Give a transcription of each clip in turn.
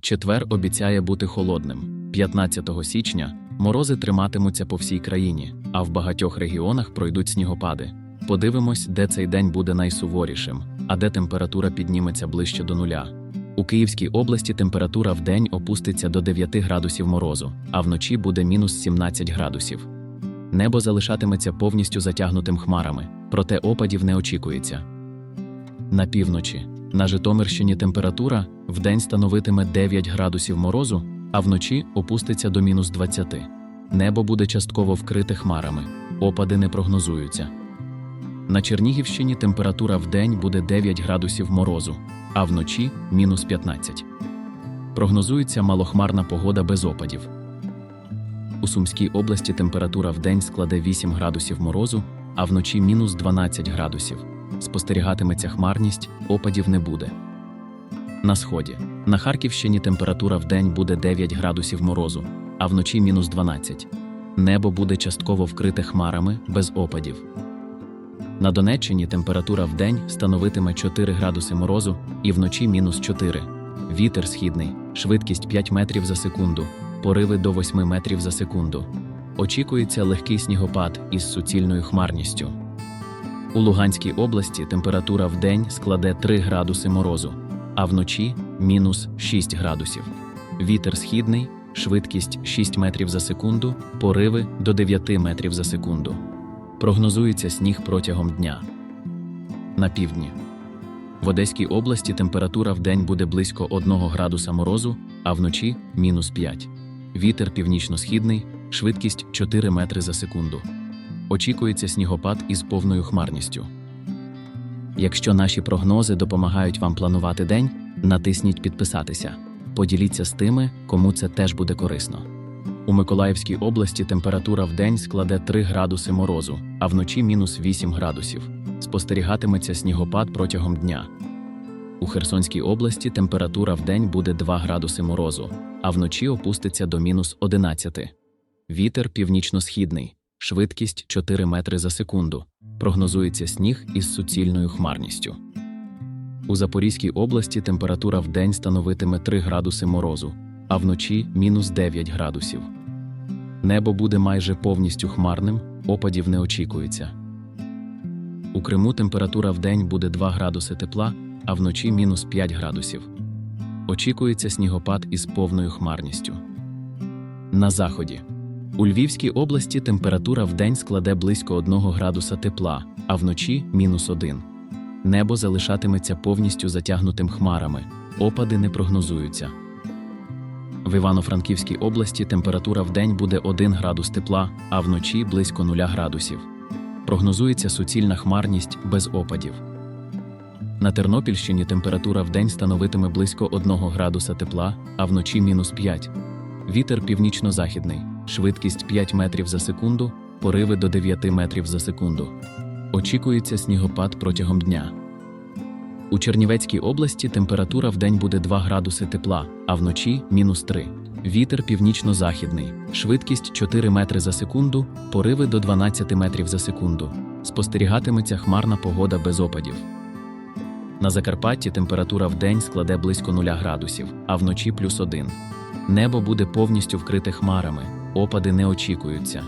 Четвер обіцяє бути холодним. 15 січня морози триматимуться по всій країні, а в багатьох регіонах пройдуть снігопади. Подивимось, де цей день буде найсуворішим, а де температура підніметься ближче до нуля. У Київській області температура в день опуститься до 9 градусів морозу, а вночі буде мінус 17 градусів. Небо залишатиметься повністю затягнутим хмарами, проте опадів не очікується. На півночі на Житомирщині температура вдень становитиме 9 градусів морозу, а вночі опуститься до мінус 20. Небо буде частково вкрите хмарами, опади не прогнозуються. На Чернігівщині температура вдень буде 9 градусів морозу, а вночі мінус 15. Прогнозується малохмарна погода без опадів. У Сумській області температура вдень складе 8 градусів морозу, а вночі мінус 12 градусів. Спостерігатиметься хмарність, опадів не буде. На сході. На Харківщині температура вдень буде 9 градусів морозу, а вночі мінус 12. Небо буде частково вкрите хмарами без опадів. На Донеччині температура вдень становитиме 4 градуси морозу і вночі мінус 4. Вітер східний, швидкість 5 метрів за секунду, пориви до 8 метрів за секунду. Очікується легкий снігопад із суцільною хмарністю. У Луганській області температура вдень складе 3 градуси морозу, а вночі мінус 6 градусів. Вітер східний, швидкість 6 метрів за секунду, пориви до 9 метрів за секунду. Прогнозується сніг протягом дня. На півдні. В Одеській області температура вдень буде близько 1 градуса морозу, а вночі мінус 5. Вітер північно-східний, швидкість 4 метри за секунду. Очікується снігопад із повною хмарністю. Якщо наші прогнози допомагають вам планувати день, натисніть підписатися. Поділіться з тими, кому це теж буде корисно. У Миколаївській області температура в день складе 3 градуси морозу, а вночі мінус 8 градусів. Спостерігатиметься снігопад протягом дня. У Херсонській області температура в день буде 2 градуси морозу, а вночі опуститься до мінус 11. Вітер північно-східний, швидкість 4 метри за секунду. Прогнозується сніг із суцільною хмарністю. У Запорізькій області температура в день становитиме 3 градуси морозу, а вночі мінус 9 градусів. Небо буде майже повністю хмарним, опадів не очікується. У Криму температура в день буде 2 градуси тепла, а вночі мінус 5 градусів. Очікується снігопад із повною хмарністю. На заході. У Львівській області температура в день складе близько 1 градуса тепла, а вночі мінус 1. Небо залишатиметься повністю затягнутим хмарами, опади не прогнозуються. В Івано-Франківській області температура в день буде 1 градус тепла, а вночі близько 0 градусів. Прогнозується суцільна хмарність без опадів. На Тернопільщині температура в день становитиме близько 1 градуса тепла, а вночі мінус 5. Вітер північно-західний, швидкість 5 метрів за секунду, пориви до 9 метрів за секунду. Очікується снігопад протягом дня. У Чернівецькій області температура в день буде 2 градуси тепла, а вночі мінус 3. Вітер північно-західний, швидкість 4 метри за секунду, пориви до 12 метрів за секунду. Спостерігатиметься хмарна погода без опадів. На Закарпатті температура в день складе близько 0 градусів, а вночі плюс 1. Небо буде повністю вкрите хмарами, опади не очікуються.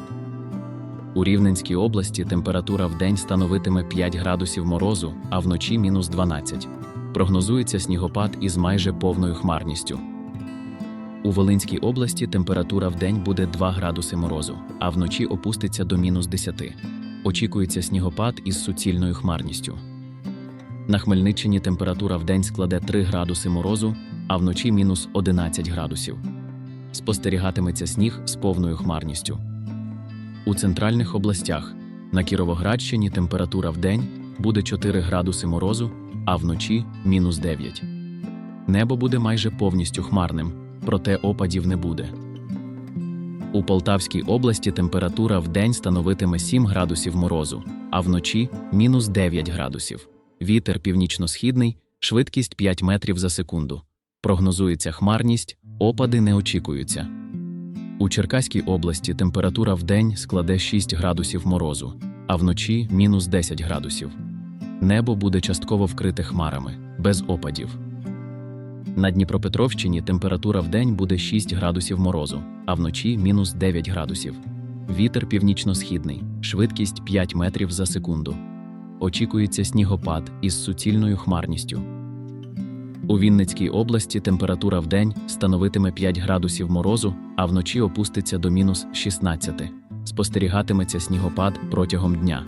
У Рівненській області температура в день становитиме 5 градусів морозу, а вночі мінус 12. Прогнозується снігопад із майже повною хмарністю. У Волинській області температура в день буде 2 градуси морозу, а вночі опуститься до мінус 10. Очікується снігопад із суцільною хмарністю. На Хмельниччині температура в день складе 3 градуси морозу, а вночі мінус 11 градусів. Спостерігатиметься сніг з повною хмарністю. У центральних областях на Кіровоградщині температура в день буде 4 градуси морозу, а вночі мінус 9. Небо буде майже повністю хмарним, проте опадів не буде. У Полтавській області температура в день становитиме 7 градусів морозу, а вночі мінус 9 градусів. Вітер північно-східний, швидкість 5 метрів за секунду. Прогнозується хмарність, опади не очікуються. У Черкаській області температура в день складе 6 градусів морозу, а вночі мінус 10 градусів. Небо буде частково вкрите хмарами, без опадів. На Дніпропетровщині температура в день буде 6 градусів морозу, а вночі мінус 9 градусів. Вітер північно-східний, швидкість 5 метрів за секунду. Очікується снігопад із суцільною хмарністю. У Вінницькій області температура в день становитиме 5 градусів морозу, а вночі опуститься до мінус 16. Спостерігатиметься снігопад протягом дня.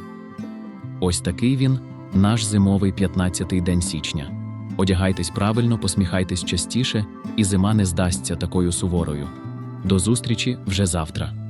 Ось такий він, наш зимовий 15-й день січня. Одягайтесь правильно, посміхайтесь частіше, і зима не здасться такою суворою. До зустрічі вже завтра.